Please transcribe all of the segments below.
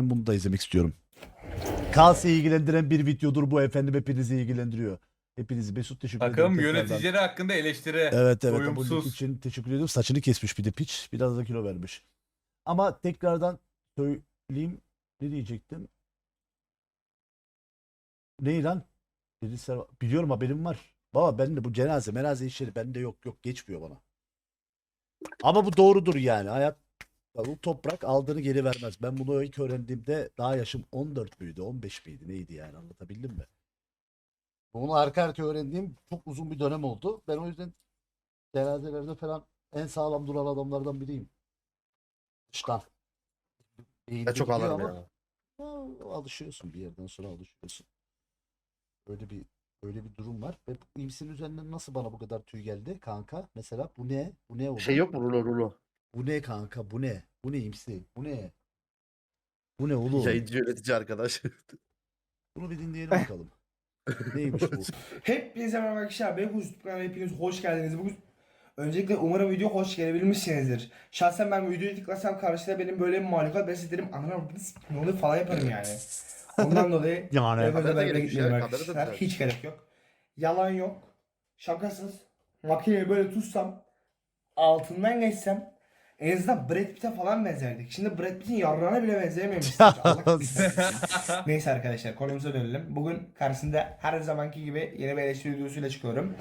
Ben bunu da izlemek istiyorum. Kalsi'yi ilgilendiren bir videodur bu efendim hepinizi ilgilendiriyor. Hepinizi Mesut teşekkür ederim. Takım tekrardan. yöneticileri hakkında eleştiri. Evet evet link için teşekkür ediyorum. Saçını kesmiş bir de piç. Biraz da kilo vermiş. Ama tekrardan söyleyeyim. Ne diyecektim? Ne lan? Biliyorum haberim var. Baba ben de bu cenaze menaze işleri bende yok yok geçmiyor bana. Ama bu doğrudur yani. Hayat bu toprak aldığını geri vermez. Ben bunu ilk öğrendiğimde daha yaşım 14 müydü 15 miydi neydi yani anlatabildim mi? Bunu arka arka öğrendiğim çok uzun bir dönem oldu. Ben o yüzden cenazelerde falan en sağlam duran adamlardan biriyim. Dıştan. Ben çok ağlarım ama- ya. ya, alışıyorsun bir yerden sonra alışıyorsun. Öyle bir öyle bir durum var. Ve bu imsin üzerinden nasıl bana bu kadar tüy geldi kanka? Mesela bu ne? Bu ne oldu? Şey yok mu rulo rulo? Bu ne kanka? Bu ne? Bu ne imsi? Bu ne? Bu ne oğlum? Yayıncı yönetici arkadaş. Bunu bir dinleyelim bakalım. Neymiş bu? Hepinize merhaba arkadaşlar. Benim YouTube kanalıma hepiniz hoş geldiniz. Bugün öncelikle umarım video hoş gelebilmişsinizdir. Şahsen ben videoyu tıklasam karşıda benim böyle bir mahlukat beslerim. Anam ne oluyor falan yaparım yani. Ondan dolayı Yani. Öyle Kamera da böyle gerekmiş gitmiyorum ya, kamera da arkadaşlar. Hiç gerek yok. Yalan yok. Şakasız. Makineyi böyle tutsam altından geçsem en azından Brad Pitt'e falan benzerdik. Şimdi Brad Pitt'in yarrağına bile benzeyememiştik. Allah kahretsin. Neyse arkadaşlar konumuza dönelim. Bugün karşısında her zamanki gibi yeni bir eleştiri videosuyla çıkıyorum.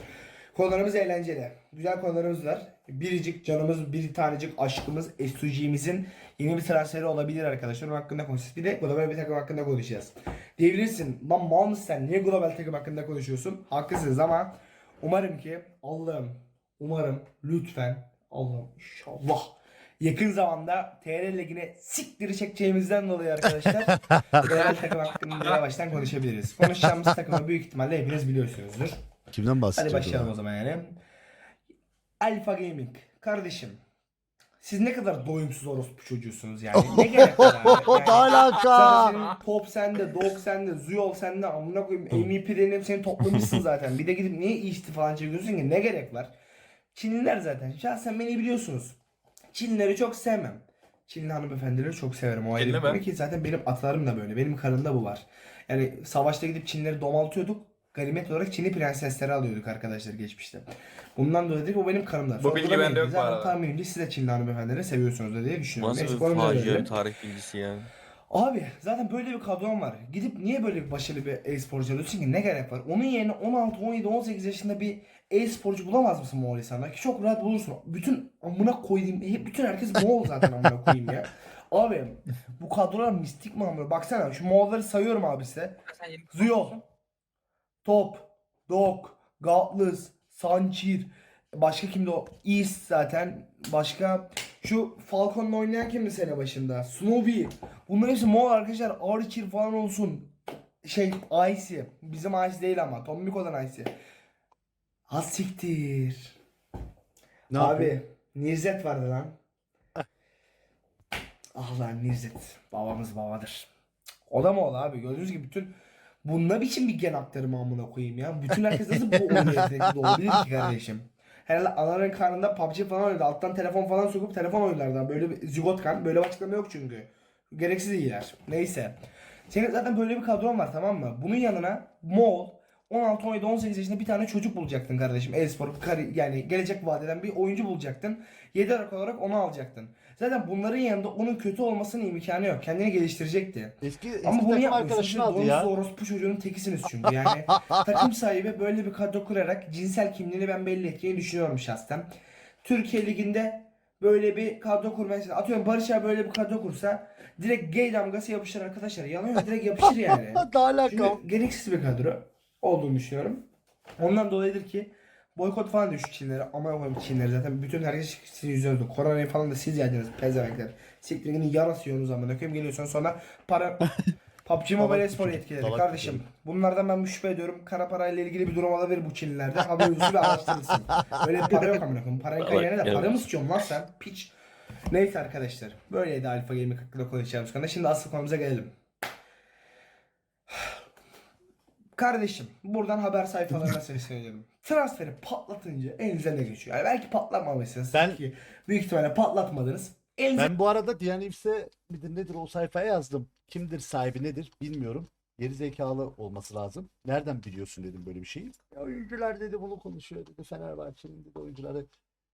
Konularımız eğlenceli. Güzel konularımız var. Biricik canımız, bir tanecik aşkımız SUG'mizin yeni bir transferi olabilir arkadaşlar. Onun hakkında konuşacağız. Bir de global bir takım hakkında konuşacağız. Diyebilirsin lan mal mısın sen niye global takım hakkında konuşuyorsun? Haklısınız ama umarım ki Allah'ım umarım lütfen Allah'ım inşallah yakın zamanda TR Ligi'ne siktiri çekeceğimizden dolayı arkadaşlar global takım hakkında yavaştan konuşabiliriz. Konuşacağımız takımı büyük ihtimalle hepiniz biliyorsunuzdur. Kimden Hadi bahsedeceğiz? başlayalım o zaman yani. Alpha Gaming. Kardeşim. Siz ne kadar doyumsuz orospu çocuğusunuz yani. Ne gerek var abi? Yani, da alaka. Senin Pop sende, Dog sende, Zuyol sende, amına koyayım MEP'lerin hepsini toplamışsın zaten. Bir de gidip niye işti falan çekiyorsun ki? Ne gerek var? Çinliler zaten. Şahsen beni biliyorsunuz. Çinlileri çok sevmem. Çinli hanımefendileri çok severim. O ayrı bir konu ki zaten benim atalarım da böyle. Benim karımda bu var. Yani savaşta gidip Çinleri domaltıyorduk. Ganimet olarak Çinli prensesleri alıyorduk arkadaşlar geçmişte. Bundan dolayı bu benim kanımda. Bu bilgi bende yok bu arada. tahminimce siz de Çinli hanımefendileri seviyorsunuz diye düşünüyorum. Nasıl bir facia tarih bilgisi ya? Abi zaten böyle bir kadron var. Gidip niye böyle bir başarılı bir e-sporcu alıyorsun ki? Ne gerek var? Onun yerine 16, 17, 18 yaşında bir e-sporcu bulamaz mısın Moğolistan'da? Ki çok rahat bulursun. Bütün amına koyayım. hep- Bütün herkes Moğol zaten amına koyayım ya. Abi bu kadrolar mistik mi amına? Baksana şu Moğolları sayıyorum abi size. Zuyol, Top, Dog, Gatlız, Sanchir, başka kimdi o? East zaten. Başka şu Falcon'la oynayan kimdi sene başında? Snowy. Bunların hepsi Moğol arkadaşlar. Archer falan olsun. Şey Icy. Bizim Icy değil ama. Tom Miko'dan Icy. Ha siktir. Ne Abi yapıyor? Nirzet vardı lan. ah lan Nirzet. Babamız babadır. O da mı oldu abi? Gördüğünüz gibi bütün bu ne biçim bir gen aktarımı amına koyayım ya. Bütün herkes nasıl bu oyun yetenekli olabilir ki kardeşim? Herhalde anaların karnında PUBG falan oynadı. Alttan telefon falan sokup telefon oyunlardan. Böyle bir zigot kan. Böyle bir açıklama yok çünkü. Gereksiz iyiler. Neyse. Senin zaten böyle bir kadron var tamam mı? Bunun yanına Moğol 16, 17, 18 yaşında bir tane çocuk bulacaktın kardeşim. Kari- yani gelecek vadeden bir oyuncu bulacaktın. Yedenek olarak onu alacaktın. Zaten bunların yanında onun kötü olmasının imkanı yok. Kendini geliştirecekti. Eski, eski Ama bunu Siz aldı ya. orospu çocuğunun tekisiniz çünkü. Yani takım sahibi böyle bir kadro kurarak cinsel kimliğini ben belli ettiğini düşünüyorum şahsen. Türkiye Ligi'nde böyle bir kadro kurmayı atıyorum Barış abi böyle bir kadro kursa direkt gay damgası yapışır arkadaşlar. Yalan yok direkt yapışır yani. Da alaka. Çünkü gereksiz bir kadro olduğunu düşünüyorum. Ondan dolayıdır ki boykot falan şu Çinlere. Ama koyayım Çinleri zaten bütün herkes sizin yüzünüzde. Koronayı falan da siz yediniz pezevekler. Siktirin yarası yiyorsunuz ama döküm geliyorsunuz sonra para PUBG Mobile Espor salak bir kardeşim. çocuk. Bunlardan ben şüphe ediyorum. Kara parayla ilgili bir durum olabilir bu Çinlilerde. Haberinizi bir araştırırsın. Öyle bir para yok amına koyayım. Parayı kaynağına da para mı sıçıyorsun lan sen? Piç. Neyse arkadaşlar. Böyleydi Alfa Gaming hakkında konuşacağımız konuda. Şimdi asıl konumuza gelelim. Kardeşim buradan haber sayfalarına sesleniyorum. Transferi patlatınca elinize ne geçiyor? Yani belki patlamamışsınız. Ben- Ki büyük ihtimalle patlatmadınız. Elinize Ben bu arada Diyanivs'e midir nedir o sayfaya yazdım. Kimdir sahibi nedir bilmiyorum. Geri zekalı olması lazım. Nereden biliyorsun dedim böyle bir şeyi. Ya oyuncular dedi bunu konuşuyor dedi. Fenerbahçe'nin dedi oyuncuları.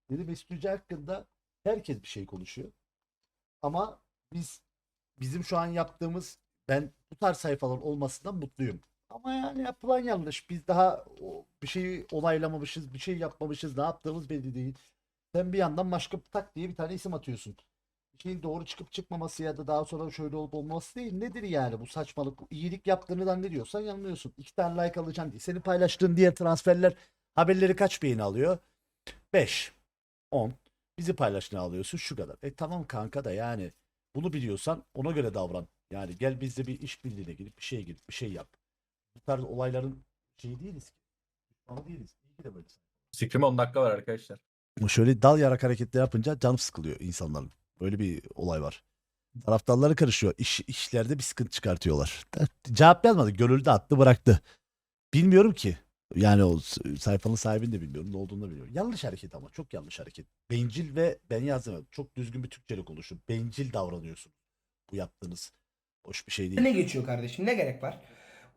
Dedi Mesut Hoca hakkında herkes bir şey konuşuyor. Ama biz bizim şu an yaptığımız ben bu tarz sayfalar olmasından mutluyum. Ama yani yapılan yanlış. Biz daha bir şeyi onaylamamışız, bir şey yapmamışız. Ne yaptığımız belli değil. Sen bir yandan başka tak diye bir tane isim atıyorsun. Bir şeyin doğru çıkıp çıkmaması ya da daha sonra şöyle olup olmaması değil. Nedir yani bu saçmalık? İyilik yaptığını zannediyorsan yanılıyorsun. İki tane like alacaksın diye. Senin paylaştığın diğer transferler haberleri kaç beğeni alıyor? 5, 10. Bizi paylaştığını alıyorsun şu kadar. E tamam kanka da yani bunu biliyorsan ona göre davran. Yani gel bizde bir iş birliğine girip bir şeye girip bir şey yap. Bu tarz olayların şeyi değiliz ki. Düşmanı değiliz. İyi ki de böylesin. Sikrime 10 dakika var arkadaşlar. Şöyle dal yarak hareketler yapınca canım sıkılıyor insanların. Böyle bir olay var. Taraftarları karışıyor. İş, işlerde bir sıkıntı çıkartıyorlar. Cevap yazmadı. Gönüllü de attı bıraktı. Bilmiyorum ki. Yani o sayfanın sahibini de bilmiyorum. Ne olduğunu da bilmiyorum. Yanlış hareket ama. Çok yanlış hareket. Bencil ve ben yazdım. Çok düzgün bir Türkçeyle konuşun. Bencil davranıyorsun. Bu yaptığınız hoş bir şey değil. ne geçiyor kardeşim? Ne gerek var?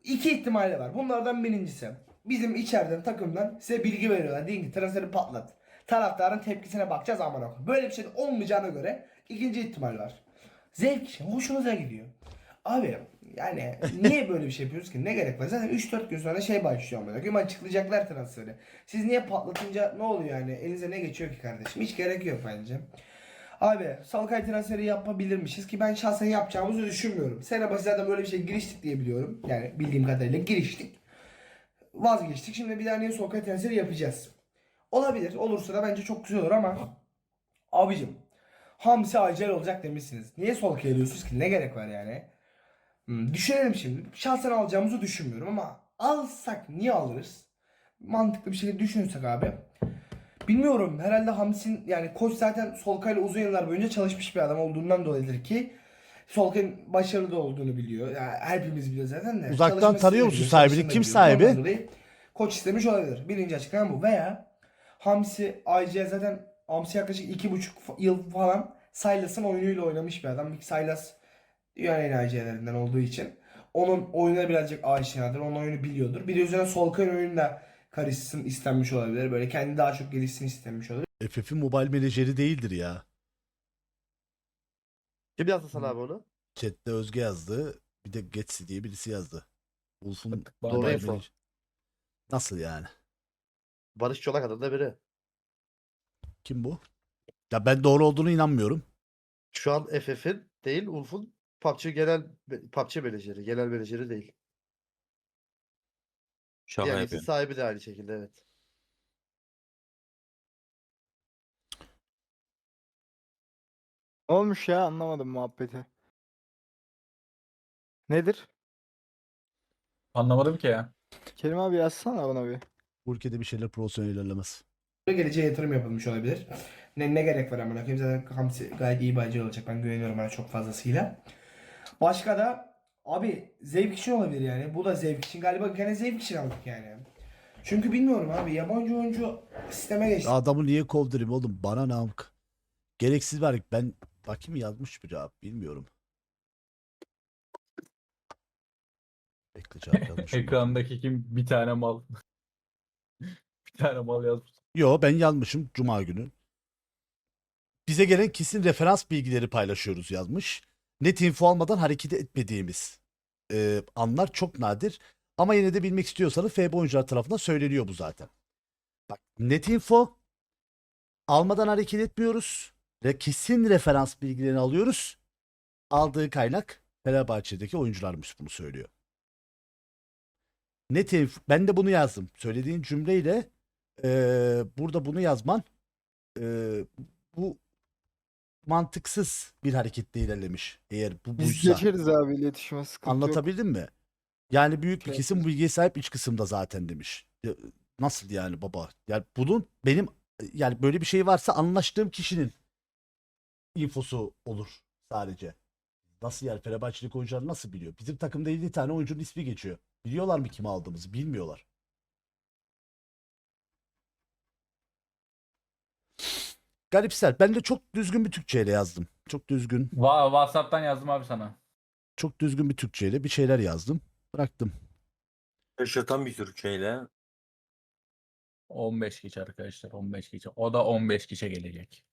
İki ihtimali var. Bunlardan birincisi. Bizim içeriden takımdan size bilgi veriyorlar. Deyin ki transferi patlat. Taraftarın tepkisine bakacağız aman okuyayım. Böyle bir şey olmayacağına göre ikinci ihtimal var. Zevk için hoşunuza gidiyor. Abi yani niye böyle bir şey yapıyoruz ki? Ne gerek var? Zaten 3-4 gün sonra şey başlıyor amına koyayım açıklayacaklar transferi. Siz niye patlatınca ne oluyor yani? Elinize ne geçiyor ki kardeşim? Hiç gerek yok bence. Abi Salkay transferi yapabilirmişiz ki ben şahsen yapacağımızı düşünmüyorum. Sene başı zaten böyle bir şey giriştik diye biliyorum. Yani bildiğim kadarıyla giriştik. Vazgeçtik. Şimdi bir daha niye Salkay transferi yapacağız? Olabilir. Olursa da bence çok güzel olur ama abicim Hamsi acel olacak demişsiniz. Niye Salkay alıyorsunuz ki? Ne gerek var yani? Hmm, düşünelim şimdi. Şahsen alacağımızı düşünmüyorum ama alsak niye alırız? Mantıklı bir şekilde düşünürsek abi. Bilmiyorum. Herhalde Hamsin yani koç zaten Solkay'la uzun yıllar boyunca çalışmış bir adam olduğundan dolayıdır ki Solkay'ın başarılı da olduğunu biliyor. Yani hepimiz biliyor zaten de. Uzaktan da musun sahibini? da Kim sahibi? Dolayı Koç istemiş olabilir. Birinci açıklaman bu. Veya Hamsi Aycı'ya zaten Hamsi yaklaşık iki buçuk yıl falan Silas'ın oyunuyla oynamış bir adam. Silas dünyanın en AC'lerinden olduğu için. Onun oyununa birazcık aşinadır. Onun oyunu biliyordur. Bir de üzerine Solkay'ın oyununda karışsın istenmiş olabilir. Böyle kendi daha çok gelişsin istenmiş olabilir. FF'in mobile menajeri değildir ya. Kim yazdı sana abi onu? Chat'te Özge yazdı. Bir de Getsi diye birisi yazdı. Wolf'un mobile doğru info. Nasıl yani? Barış Çolak adında biri. Kim bu? Ya ben doğru olduğunu inanmıyorum. Şu an FF'in değil Ulf'un PUBG genel PUBG menajeri. Genel menajeri değil. Şaka Yani yapıyorsun. sahibi de aynı şekilde evet. Ne olmuş ya anlamadım muhabbeti. Nedir? Anlamadım ki ya. Kerim abi yazsana bana bir. Bu ülkede bir şeyler profesyonel ilerlemez. geleceğe yatırım yapılmış olabilir. Ne, ne gerek var amına koyayım zaten Hamsi gayet iyi bir acı olacak. Ben güveniyorum ona çok fazlasıyla. Başka da abi zevk için olabilir yani. Bu da zevk için. Galiba gene zevk için aldık yani. Çünkü bilmiyorum abi yabancı oyuncu sisteme geçti. Adamı niye kovdurayım oğlum? Bana ne amk? Gereksiz var. Ben bakayım yazmış bir cevap. Bilmiyorum. Bekle cevap yazmış. mı? Ekrandaki kim bir tane mal. bir tane mal yazmış. Yo ben yazmışım Cuma günü. Bize gelen kesin referans bilgileri paylaşıyoruz yazmış. Net info almadan hareket etmediğimiz e, anlar çok nadir. Ama yine de bilmek istiyorsanız FB oyuncular tarafından söyleniyor bu zaten. Bak net info almadan hareket etmiyoruz. Ve kesin referans bilgilerini alıyoruz. Aldığı kaynak Fenerbahçe'deki oyuncularmış bunu söylüyor. Net info, ben de bunu yazdım. Söylediğin cümleyle ee, burada bunu yazman ee, bu mantıksız bir hareketle ilerlemiş. Eğer bu Biz buysa. geçeriz abi iletişime sıkıntı. Anlatabildim mi? Yani büyük bir Evet. kesim bu bilgiye sahip iç kısımda zaten demiş. Ya, Nasıl yani baba? Yani bunun benim yani böyle bir şey varsa anlaştığım kişinin infosu olur sadece. Nasıl yani Fenerbahçe'deki oyuncular nasıl biliyor? Bizim takımda 50 tane oyuncunun ismi geçiyor. Biliyorlar mı kimi aldığımızı? Bilmiyorlar. Garipsel. Ben de çok düzgün bir Türkçeyle yazdım. Çok düzgün, Va WhatsApp'tan yazdım abi sana. çok düzgün bir Türkçeyle bir şeyler yazdım. Bıraktım. Şaşırtan bir Türkçeyle. 15 kişi arkadaşlar 15 kişi. O da 15 kişi gelecek.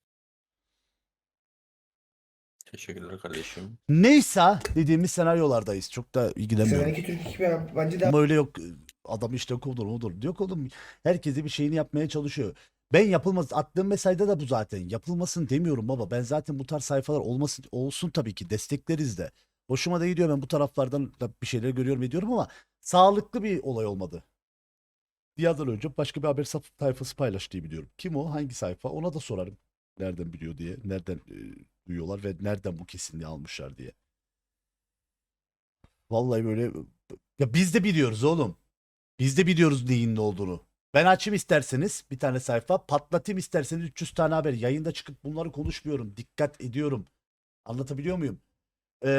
Teşekkürler kardeşim. Neyse dediğimiz senaryolardayız. Çok da ilgilenmiyorum. Seneninki Türk ekibi bence de Ama öyle yok. Adam işte odur odur. Yok oğlum. Herkese bir şeyini yapmaya çalışıyor. Ben yapılmaz attığım mesajda da bu zaten. Yapılmasın demiyorum baba. Ben zaten bu tarz sayfalar olmasın olsun tabii ki destekleriz de. Hoşuma da gidiyor ben bu taraflardan da bir şeyler görüyorum ediyorum ama sağlıklı bir olay olmadı. Diya'dan önce başka bir haber sayfası paylaştı biliyorum. Kim o? Hangi sayfa? Ona da sorarım. Nereden biliyor diye. Nereden e, duyuyorlar ve nereden bu kesinliği almışlar diye. Vallahi böyle ya biz de biliyoruz oğlum. Biz de biliyoruz neyin ne olduğunu. Ben açayım isterseniz bir tane sayfa. Patlatayım isterseniz 300 tane haber. Yayında çıkıp bunları konuşmuyorum. Dikkat ediyorum. Anlatabiliyor muyum? Ee,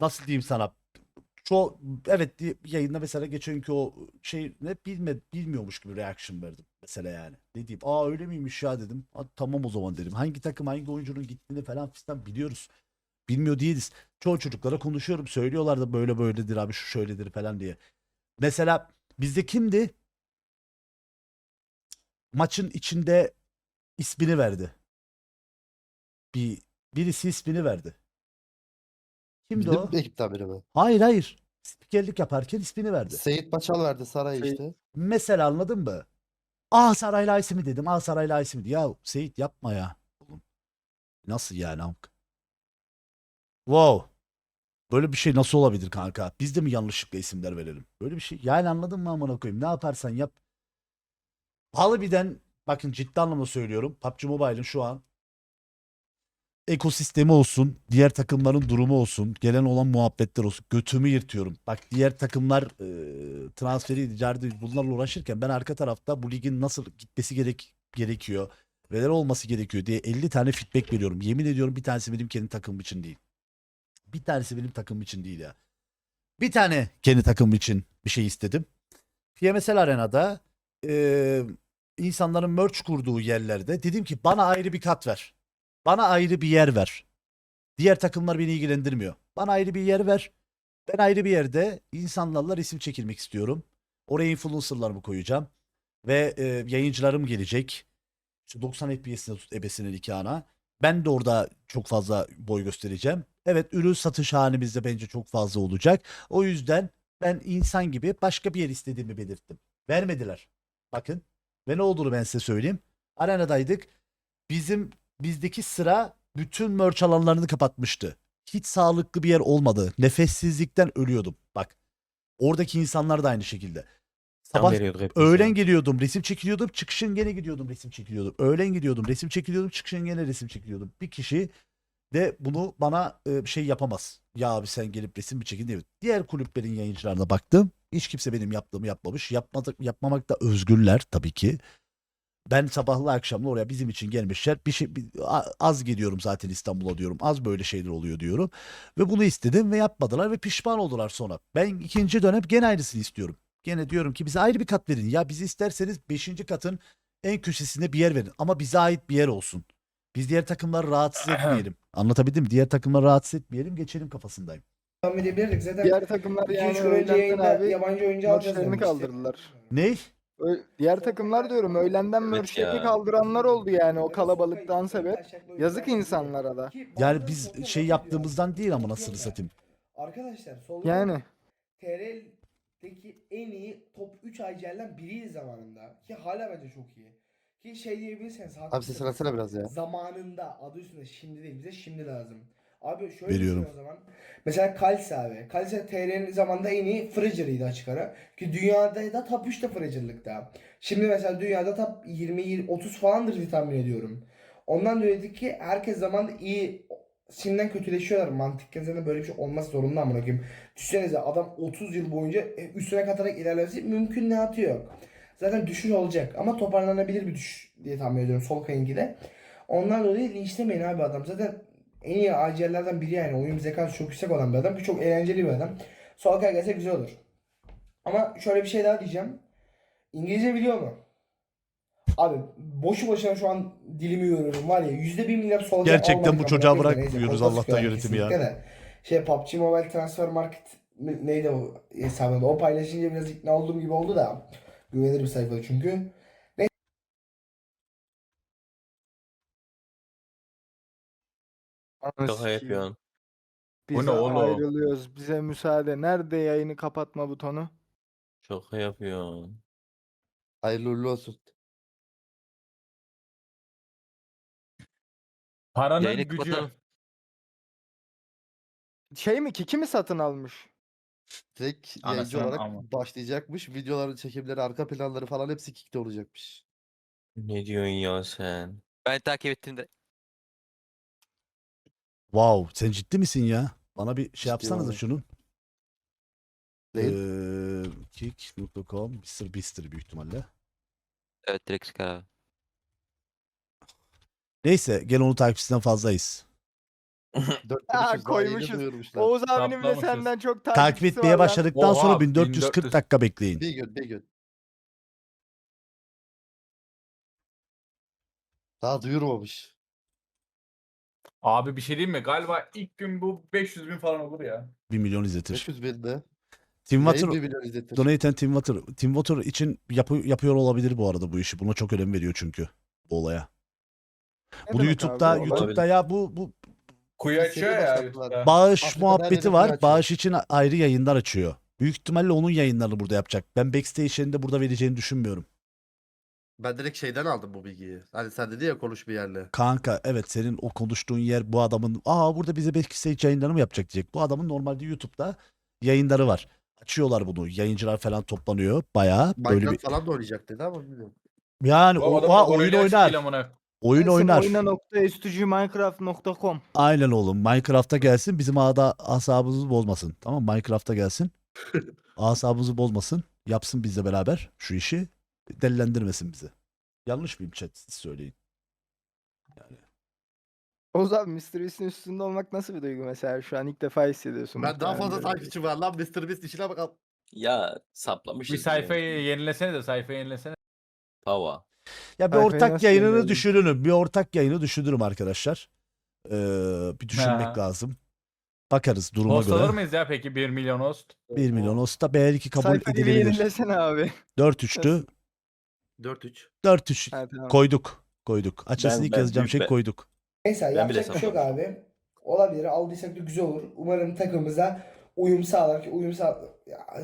nasıl diyeyim sana? Çoğu, evet yayında mesela geçen günkü o şey ne bilme, bilmiyormuş gibi reaction verdim. Mesela yani. Ne diyeyim? Aa öyle miymiş ya dedim. "Aa, tamam o zaman dedim. Hangi takım hangi oyuncunun gittiğini falan fistan biliyoruz. Bilmiyor değiliz. Çoğu çocuklara konuşuyorum. Söylüyorlar da böyle böyledir abi şu şöyledir falan diye. Mesela bizde kimdi? Maçın içinde ismini verdi. Bir birisi ismini verdi. Kimdi Bizim o? ekipten biri mi? Hayır hayır. Spikerlik yaparken ismini verdi. Seyit Baçal verdi Saray Seyit- işte. Mesela anladın mı? Ah Saraylı Aysi mi dedim. Ah Saraylı Aysi mi? Ya Seyit yapma ya. Oğlum, Nasıl yani amk? Wow. Böyle bir şey nasıl olabilir kanka? Biz de mi yanlışlıkla isimler verelim? Böyle bir şey. Yani anladın mı amına koyayım? Ne yaparsan yap. Harbiden bakın ciddi anlamda söylüyorum. PUBG Mobile'ın şu an ekosistemi olsun, diğer takımların durumu olsun, gelen olan muhabbetler olsun. Götümü yırtıyorum. Bak diğer takımlar e, transferi, ticareti bunlarla uğraşırken ben arka tarafta bu ligin nasıl gitmesi gerek gerekiyor, neler olması gerekiyor diye 50 tane feedback veriyorum. Yemin ediyorum bir tanesi benim kendi takımım için değil. Bir tanesi benim takımım için değil ya. Bir tane kendi takımım için bir şey istedim. PMSL Arena'da e, insanların merch kurduğu yerlerde dedim ki bana ayrı bir kat ver. Bana ayrı bir yer ver. Diğer takımlar beni ilgilendirmiyor. Bana ayrı bir yer ver. Ben ayrı bir yerde insanlarla resim çekilmek istiyorum. Oraya influencerlarımı koyacağım. Ve e, yayıncılarım gelecek. İşte 90 FPS'ine tut ebesinin nikahına. Ben de orada çok fazla boy göstereceğim. Evet ürün satış halimizde bence çok fazla olacak. O yüzden ben insan gibi başka bir yer istediğimi belirttim. Vermediler. Bakın. Ve ne olduğunu ben size söyleyeyim. Arenadaydık. Bizim bizdeki sıra bütün merch alanlarını kapatmıştı. Hiç sağlıklı bir yer olmadı. Nefessizlikten ölüyordum. Bak. Oradaki insanlar da aynı şekilde. Sabah öğlen geliyordum, resim çekiliyordum, çıkışın gene gidiyordum, resim çekiliyordum. Öğlen gidiyordum, resim çekiliyordum, çıkışın gene resim çekiliyordum. Bir kişi de bunu bana e, şey yapamaz. Ya abi sen gelip resim mi çekin diye. Diğer kulüplerin yayıncılarına baktım. Hiç kimse benim yaptığımı yapmamış. Yapmadık, yapmamakta özgürler tabii ki. Ben sabahlı akşamlı oraya bizim için gelmişler. Bir şey bir- az geliyorum zaten İstanbul'a diyorum. Az böyle şeyler oluyor diyorum. Ve bunu istedim ve yapmadılar ve pişman oldular sonra. Ben ikinci dönem gene aynısını istiyorum. Gene diyorum ki bize ayrı bir kat verin. Ya bizi isterseniz 5. katın en köşesinde bir yer verin. Ama bize ait bir yer olsun. Biz diğer takımları rahatsız etmeyelim. Anlatabildim mi? Diğer takımları rahatsız etmeyelim. Geçelim kafasındayım. edebilirdik. Zaten Diğer takımlar 2-3 yani öğlenden abi yabancı oyuncu alacağız maçlarını demişti. kaldırdılar. Ne? Ö- Diğer takımlar diyorum öğlenden Evet merchleri ya. kaldıranlar oldu yani o kalabalıktan sebep. Yazık insanlara da. Yani biz şey yaptığımızdan değil ama nasıl satayım. Arkadaşlar solda Yani TRL'deki en iyi top 3 IGL'den biriydi zamanında. Ki hala bence çok iyi. Ki şey diyebilirseniz Abi sesini açsana biraz ya. Zamanında adı üstünde şimdi değil bize şimdi lazım. Abi şöyle Veriyorum. düşünün o zaman. Mesela Kalse abi. Kalse TR'nin zamanında en iyi Frigger'ıydı açık ara. Ki dünyada da top 3'te Frigger'lıkta. Şimdi mesela dünyada top 20 30 falandır diye tahmin ediyorum. Ondan dolayı dedik ki herkes zamanında iyi şimdiden kötüleşiyorlar. Mantıken zaten böyle bir şey olması zorunda amına koyayım. Düşünsenize adam 30 yıl boyunca e, üstüne katarak ilerlemesi mümkün ne atıyor. Zaten düşüş olacak ama toparlanabilir bir düşüş diye tahmin ediyorum sol kayınki de. Ondan dolayı linçlemeyin abi adam. Zaten en iyi ACL'lerden biri yani. Oyun zekası çok yüksek olan bir adam. ki Çok eğlenceli bir adam. Sol kay gelse güzel olur. Ama şöyle bir şey daha diyeceğim. İngilizce biliyor mu? Abi boşu boşuna şu an dilimi yoruyorum var ya yüzde bir milyar sol Gerçekten bu çocuğa bırakmıyoruz Allah'tan yönetimi ya. Şey PUBG Mobile Transfer Market neydi o hesabında o paylaşınca biraz ikna olduğum gibi oldu da güvenilir bir sayfa çünkü. Ananı Şaka yapıyorsun. Biz Bu ne oğlum? ayrılıyoruz. Bize müsaade. Nerede yayını kapatma butonu? Şaka yapıyorsun. Hayırlı uğurlu olsun. Paranın Yayını gücü. kapatalım. Şey mi Kiki mi satın almış? Tek yayıncı Anasını olarak ama. başlayacakmış. Videoların çekimleri, arka planları falan hepsi Kick'te olacakmış. Ne diyorsun ya sen? Ben takip ettiğimde Wow sen ciddi misin ya? Bana bir şey Ciddiyim yapsanıza abi. şunun. Değil. Ee, kick.com Mr. Beast'tir büyük ihtimalle. evet direkt çıkar abi. Neyse gel onu takipçisinden fazlayız. 4 Aa, daha yeni koymuşuz. duyurmuşlar. Oğuz abinin bile Saplamışız. senden çok Takip takipçisi etmeye var lan. başladıktan sonra Oha, 1440 1400. dakika bekleyin. Bir gün, bir gün. Daha duyurmamış. Abi bir şey diyeyim mi? Galiba ilk gün bu 500 bin falan olur ya. 1 milyon izletir. 500 binde. Tim Yayın Water 1 milyon izletir. Donate'en Tim Water. Tim Water için yapı, yapıyor olabilir bu arada bu işi. Buna çok önem veriyor çünkü bu olaya. Ne Bunu demek YouTube'da abi? YouTube'da ya bu bu Kuyu açıyor ya bağış Afrika'da muhabbeti var. açıyor. Bağış için ayrı yayınlar açıyor. Büyük ihtimalle onun yayınlarını burada yapacak. Ben backstage'ini de burada vereceğini düşünmüyorum. Ben direkt şeyden aldım bu bilgiyi. Hani sen dedi ya konuş bir yerle. Kanka evet senin o konuştuğun yer bu adamın aa burada bize backstage yayınları mı yapacak diyecek. Bu adamın normalde YouTube'da yayınları var. Açıyorlar bunu. Yayıncılar falan toplanıyor. Bayağı böyle Minecraft bir falan da oynayacak dedi ama bilmiyorum. yani o, orayı oyun oynar. Oyun Neyse, oynar. Oyna.stücüminecraft.com Aynen oğlum. Minecraft'a gelsin. Bizim ağda asabımızı bozmasın. Tamam mı? Minecraft'a gelsin. asabımızı bozmasın. Yapsın bizle beraber şu işi. Delilendirmesin bizi. Yanlış mıyım chat? Siz söyleyin. Yani. Oğuz abi Mr. Beast'in üstünde olmak nasıl bir duygu mesela? Şu an ilk defa hissediyorsun. Ben daha muhtemelen fazla böyle bir- takipçi var lan Mr. Beast işine bakalım. Ya saplamışız. Bir sayfayı yenilesene de sayfayı yenilesene. Tava. Ya bir Sayfayı ortak nasıl yayınını düşünürüm. Bir ortak yayını düşünürüm arkadaşlar. Ee, bir düşünmek Ha. lazım. Bakarız duruma Host göre. mıyız ya peki 1 milyon host? 1 milyon olsa belki kabul Sayfayı bir edilebilir. yenilesene abi. 4-3'tü. 4-3. 4-3 Ha, tamam. koyduk. Koyduk. Açasını Ben- ilk ben yazacağım büyük şey be- koyduk. Neyse Ben bile yapacak bir şey yok abi. Olabilir. Aldıysak da güzel olur. Umarım takımımıza uyum sağlar ki uyum sağ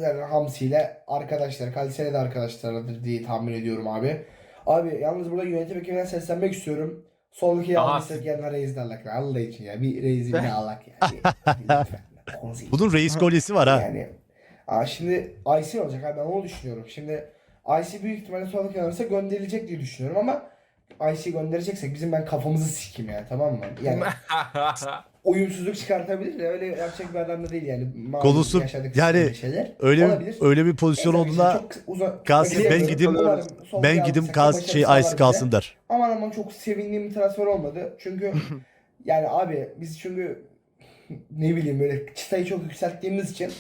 yani Hamsi ile arkadaşlar, Kalisene de arkadaşlarıdır diye tahmin ediyorum abi. Abi yalnız burada yönetim ekibinden seslenmek istiyorum. Soldaki Aha, aldıysak siz- yanına reis derler. Allah için ya. Bir reisi bir alak ya. Bir. Bunun reis kolyesi var ha. Yani aa, şimdi IC olacak abi ben onu düşünüyorum. Şimdi IC büyük ihtimalle sonraki yanarsa gönderilecek diye düşünüyorum ama IC göndereceksek bizim ben kafamızı sikim ya tamam mı? Yani uyumsuzluk çıkartabilir de öyle yapacak bir adam da değil yani. Malum Konusu- yaşadık yani böyle şeyler. Öyle Olabilir. öyle bir pozisyon Neyse, olduğunda çok uzak- Kalsın, ben gideyim- sol ben bir gidim alırsak kas başarısı şey ice kalsın der. Aman aman çok sevindiğim bir transfer olmadı. Çünkü yani abi biz çünkü ne bileyim böyle çıtayı çok yükselttiğimiz için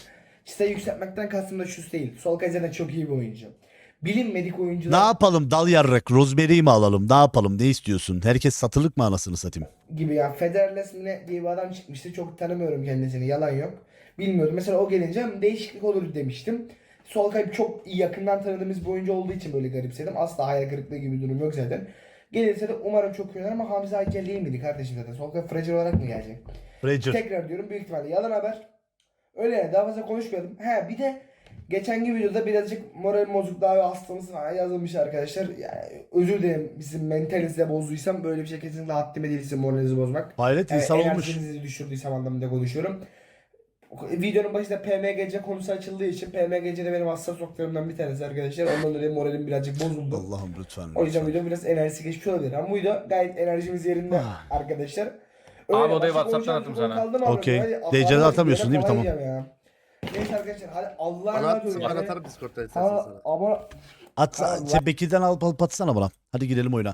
çıtayı yükseltmekten kastım da şu değil. Sol Kazan'a çok iyi bir oyuncu. Bilinmedik Ne oyuncular yapalım dal yarrak Rosemary'i mi alalım ne yapalım ne istiyorsun? Herkes satılık mı anasını satayım? gibi ya. Federles mi ne diye bir adam çıkmıştı. Çok tanımıyorum kendisini. Yalan yok. Bilmiyordum. Mesela o gelince değişiklik olur demiştim. Sol kayıp çok iyi yakından tanıdığımız bir oyuncu olduğu için böyle garipsedim. Asla hayal kırıklığı gibi bir durum yok zaten. Gelirse de umarım çok iyi oynar ama Hamza Akel değil miydi kardeşim zaten? Sol kayıp fragile olarak mı gelecek? Fraser. Tekrar diyorum büyük ihtimalle yalan haber. Öyle yani daha fazla konuşmayalım. He bir de geçenki videoda birazcık moral bozuk daha hastamız falan yazılmış arkadaşlar. Yani özür dilerim bizim mentalinizi bozduysam böyle bir şey kesinlikle haddime değil sizin moralinizi bozmak. Hayret Yani insan olmuş. enerjinizi düşürdüysem anlamında konuşuyorum. Videonun başında PMGC konusu açıldığı için PMGC de benim hassas noktalarımdan bir tanesi arkadaşlar. Ondan dolayı moralim birazcık bozuldu. Allah'ım lütfen. O yüzden video biraz enerjisi geçmiş olabilir. Ama bu video gayet enerjimiz yerinde Ah. arkadaşlar. Abi odayı WhatsApp'tan attım sana. Okey. Allah'a atamıyorsun değil mi? Tamam. ya. Neyse arkadaşlar hadi Allah'a Bana emanet olun. bana Yani. atarım Discord'da istersen Ha, sana. ama At, Allah. sen Bekir'den al alıp atsana bana. Hadi girelim oyuna.